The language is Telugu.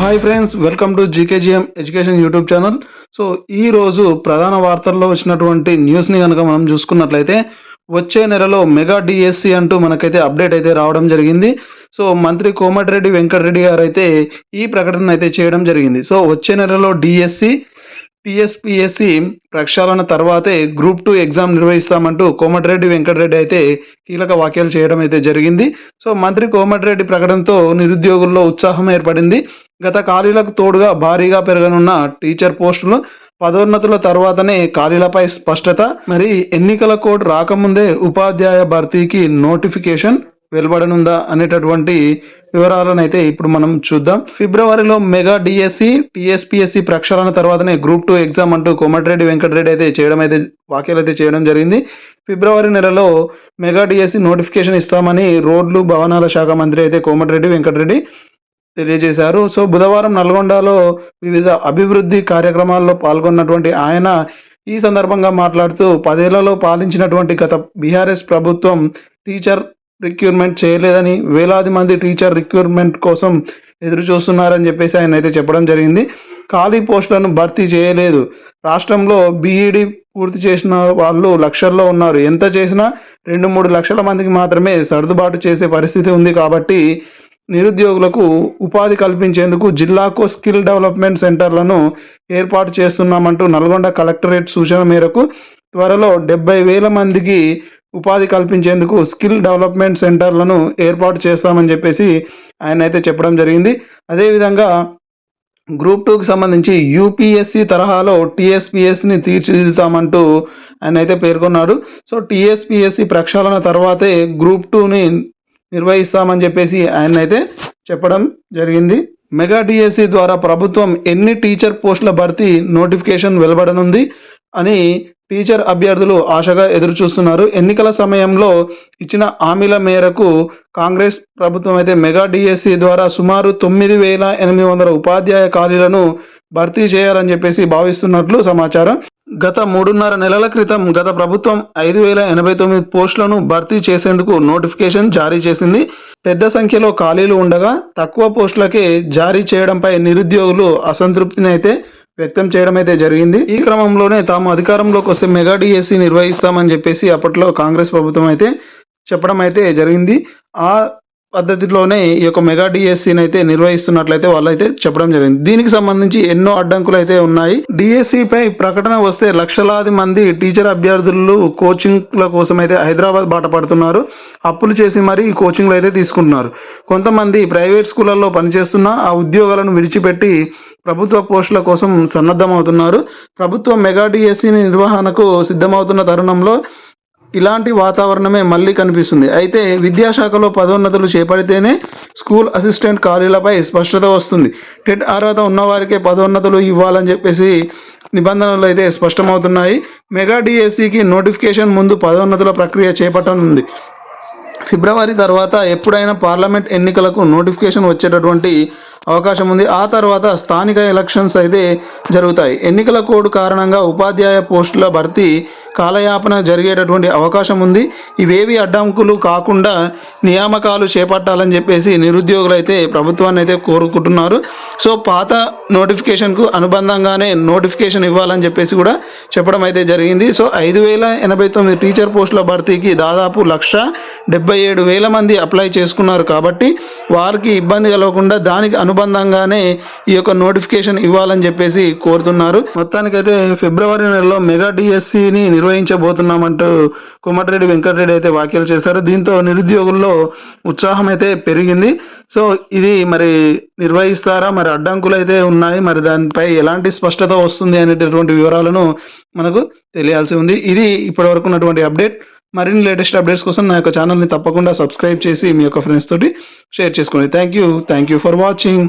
Hi friends welcome to GKGM education YouTube channel so ఈ రోజు ప్రధాన వార్తల్లో వచ్చినటువంటి న్యూస్ని కనుక మనం చూసుకున్నట్లయితే వచ్చే నెలలో మెగా డిఎస్సి అంటూ మనకైతే అప్డేట్ అయితే రావడం జరిగింది. సో మంత్రి కోమటిరెడ్డి వెంకటరెడ్డి గారు అయితే ఈ ప్రకటన అయితే చేయడం జరిగింది. సో వచ్చే నెలలో డిఎస్సి టిఎస్పిఎస్సి ప్రక్షాళన తర్వాతే గ్రూప్ టూ ఎగ్జామ్ నిర్వహిస్తామంటూ కోమటిరెడ్డి వెంకటరెడ్డి అయితే కీలక వ్యాఖ్యలు చేయడం అయితే జరిగింది. సో మంత్రి కోమటిరెడ్డి ప్రకటనతో నిరుద్యోగుల్లో ఉత్సాహం ఏర్పడింది. గత ఖాళీలకు తోడుగా భారీగా పెరగనున్న టీచర్ పోస్టులు పదోన్నతుల తర్వాతనే ఖాళీలపై స్పష్టత. మరి ఎన్నికల కోడ్ రాకముందే ఉపాధ్యాయ భర్తీకి నోటిఫికేషన్ వెలువడనుందా అనేటటువంటి వివరాలను అయితే ఇప్పుడు మనం చూద్దాం. ఫిబ్రవరిలో మెగా డిఎస్సి టిఎస్పిఎస్సి ప్రక్షాళన తర్వాతనే గ్రూప్ టూ ఎగ్జామ్ అంటూ కోమటిరెడ్డి వెంకటరెడ్డి అయితే చేయడం అయితే వ్యాఖ్యలు అయితే చేయడం జరిగింది. ఫిబ్రవరి నెలలో మెగా డిఎస్సి నోటిఫికేషన్ ఇస్తామని రోడ్లు భవనాల శాఖ మంత్రి అయితే కోమటిరెడ్డి వెంకటరెడ్డి తెలియజేశారు. సో బుధవారం నల్గొండలో వివిధ అభివృద్ధి కార్యక్రమాల్లో పాల్గొన్నటువంటి ఆయన ఈ సందర్భంగా మాట్లాడుతూ పదేళ్ళలో పాలించినటువంటి గత బీఆర్ఎస్ ప్రభుత్వం టీచర్ రిక్రూట్మెంట్ చేయలేదని వేలాది మంది టీచర్ రిక్రూట్మెంట్ కోసం ఎదురు చూస్తున్నారని చెప్పేసి ఆయన అయితే చెప్పడం జరిగింది. ఖాళీ పోస్టులను భర్తీ చేయలేదు. రాష్ట్రంలో బీఈడి పూర్తి చేసిన వాళ్ళు లక్షల్లో ఉన్నారు. ఎంత చేసినా రెండు మూడు లక్షల మందికి మాత్రమే సర్దుబాటు చేసే పరిస్థితి ఉంది కాబట్టి నిరుద్యోగులకు ఉపాధి కల్పించేందుకు జిల్లాకు స్కిల్ డెవలప్మెంట్ సెంటర్లను ఏర్పాటు చేస్తున్నామంటూ నల్గొండ కలెక్టరేట్ సూచన మేరకు త్వరలో డెబ్బై వేల మందికి ఉపాధి కల్పించేందుకు స్కిల్ డెవలప్మెంట్ సెంటర్లను ఏర్పాటు చేస్తామని చెప్పేసి ఆయన అయితే చెప్పడం జరిగింది. అదేవిధంగా గ్రూప్ టూకి సంబంధించి యూపీఎస్సి తరహాలో టీఎస్పిఎస్సిని తీర్చిదిద్దుతామంటూ ఆయన అయితే పేర్కొన్నాడు. సో టీఎస్పిఎస్సి ప్రక్షాళన తర్వాతే గ్రూప్ టూని నిర్వహిస్తామని చెప్పేసి ఆయన అయితే చెప్పడం జరిగింది. మెగా డిఎస్సి ద్వారా ప్రభుత్వం ఎన్ని టీచర్ పోస్టుల భర్తీ నోటిఫికేషన్ వెలువడనుంది అని టీచర్ అభ్యర్థులు ఆశగా ఎదురు చూస్తున్నారు ఎన్నికల సమయంలో ఇచ్చిన హామీల మేరకు కాంగ్రెస్ ప్రభుత్వం అయితే మెగా డిఎస్సి ద్వారా సుమారు తొమ్మిది వేల ఎనిమిది వందల ఉపాధ్యాయ ఖాళీలను భర్తీ చేయాలని చెప్పేసి భావిస్తున్నట్లు సమాచారం. గత మూడున్నర నెలల క్రితం గత ప్రభుత్వం ఐదు వేల ఎనభై తొమ్మిది పోస్టులను భర్తీ చేసేందుకు నోటిఫికేషన్ జారీ చేసింది. పెద్ద సంఖ్యలో ఖాళీలు ఉండగా తక్కువ పోస్టులకే జారీ చేయడంపై నిరుద్యోగులు అసంతృప్తిని అయితే వ్యక్తం చేయడం అయితే జరిగింది. ఈ క్రమంలోనే తాము అధికారంలోకి వస్తే మెగా డిఎస్సి నిర్వహిస్తామని చెప్పేసి అప్పట్లో కాంగ్రెస్ ప్రభుత్వం అయితే చెప్పడం అయితే జరిగింది. ఆ పద్ధతిలోనే ఈ యొక్క మెగా డిఎస్సిని అయితే నిర్వహిస్తున్నట్లయితే వాళ్ళైతే చెప్పడం జరిగింది. దీనికి సంబంధించి ఎన్నో అడ్డంకులు అయితే ఉన్నాయి డిఎస్సి పై ప్రకటన వస్తే లక్షలాది మంది టీచర్ అభ్యర్థులు కోచింగ్ల కోసం అయితే హైదరాబాద్ బాట పడుతున్నారు. అప్పులు చేసి మరీ ఈ కోచింగ్లు అయితే తీసుకుంటున్నారు. కొంతమంది ప్రైవేట్ స్కూళ్ళల్లో పనిచేస్తున్న ఆ ఉద్యోగాలను విడిచిపెట్టి ప్రభుత్వ పోస్టుల కోసం సన్నద్ధమవుతున్నారు. ప్రభుత్వం మెగా డిఎస్సి నిర్వహణకు సిద్ధమవుతున్న తరుణంలో ఇలాంటి వాతావరణమే మళ్ళీ కనిపిస్తుంది. అయితే విద్యాశాఖలో పదోన్నతులు చేపడితేనే స్కూల్ అసిస్టెంట్ ఖాళీలపై స్పష్టత వస్తుంది. టెట్ అర్హత ఉన్నవారికే పదోన్నతులు ఇవ్వాలని చెప్పేసి నిబంధనలు అయితే స్పష్టమవుతున్నాయి. మెగా డిఎస్సికి నోటిఫికేషన్ ముందు పదోన్నతుల ప్రక్రియ చేపట్టనుంది. ఫిబ్రవరి తర్వాత ఎప్పుడైనా పార్లమెంట్ ఎన్నికలకు నోటిఫికేషన్ వచ్చేటటువంటి అవకాశం ఉంది. ఆ తర్వాత స్థానిక ఎలక్షన్స్ అయితే జరుగుతాయి. ఎన్నికల కోడ్ కారణంగా ఉపాధ్యాయ పోస్టుల భర్తీ కాలయాపన జరిగేటటువంటి అవకాశం ఉంది. ఇవేవి అడ్డంకులు కాకుండా నియామకాలు చేపట్టాలని చెప్పేసి నిరుద్యోగులు అయితే ప్రభుత్వాన్ని అయితే కోరుకుంటున్నారు. సో పాత నోటిఫికేషన్కు అనుబంధంగానే నోటిఫికేషన్ ఇవ్వాలని చెప్పేసి కూడా చెప్పడం అయితే జరిగింది. సో ఐదు వేల ఎనభై తొమ్మిది టీచర్ పోస్టుల భర్తీకి దాదాపు లక్ష డెబ్బై ఏడు వేల మంది అప్లై చేసుకున్నారు కాబట్టి వారికి ఇబ్బంది కలగకుండా దానికి అనుబంధంగానే ఈ యొక్క నోటిఫికేషన్ ఇవ్వాలని చెప్పేసి కోరుతున్నారు. మొత్తానికైతే ఫిబ్రవరి నెలలో మెగా డిఎస్సిని నిర్వహించబోతున్నామంటూ కోమటిరెడ్డి వెంకటరెడ్డి అయితే వ్యాఖ్యలు చేశారు. దీంతో నిరుద్యోగుల్లో ఉత్సాహం అయితే పెరిగింది. సో ఇది మరి నిర్వహిస్తారా? మరి అడ్డంకులు అయితే ఉన్నాయి. మరి దానిపై ఎలాంటి స్పష్టత వస్తుంది అనేటటువంటి వివరాలను మనకు తెలియాల్సి ఉంది. ఇది ఇప్పటివరకు ఉన్నటువంటి అప్డేట్. మరిన్ని లేటెస్ట్ అప్డేట్స్ కోసం నా యొక్క ఛానల్ని తప్పకుండా సబ్స్క్రైబ్ చేసి మీ యొక్క ఫ్రెండ్స్ తోటి షేర్ చేసుకోండి. Thank you. Thank you for watching.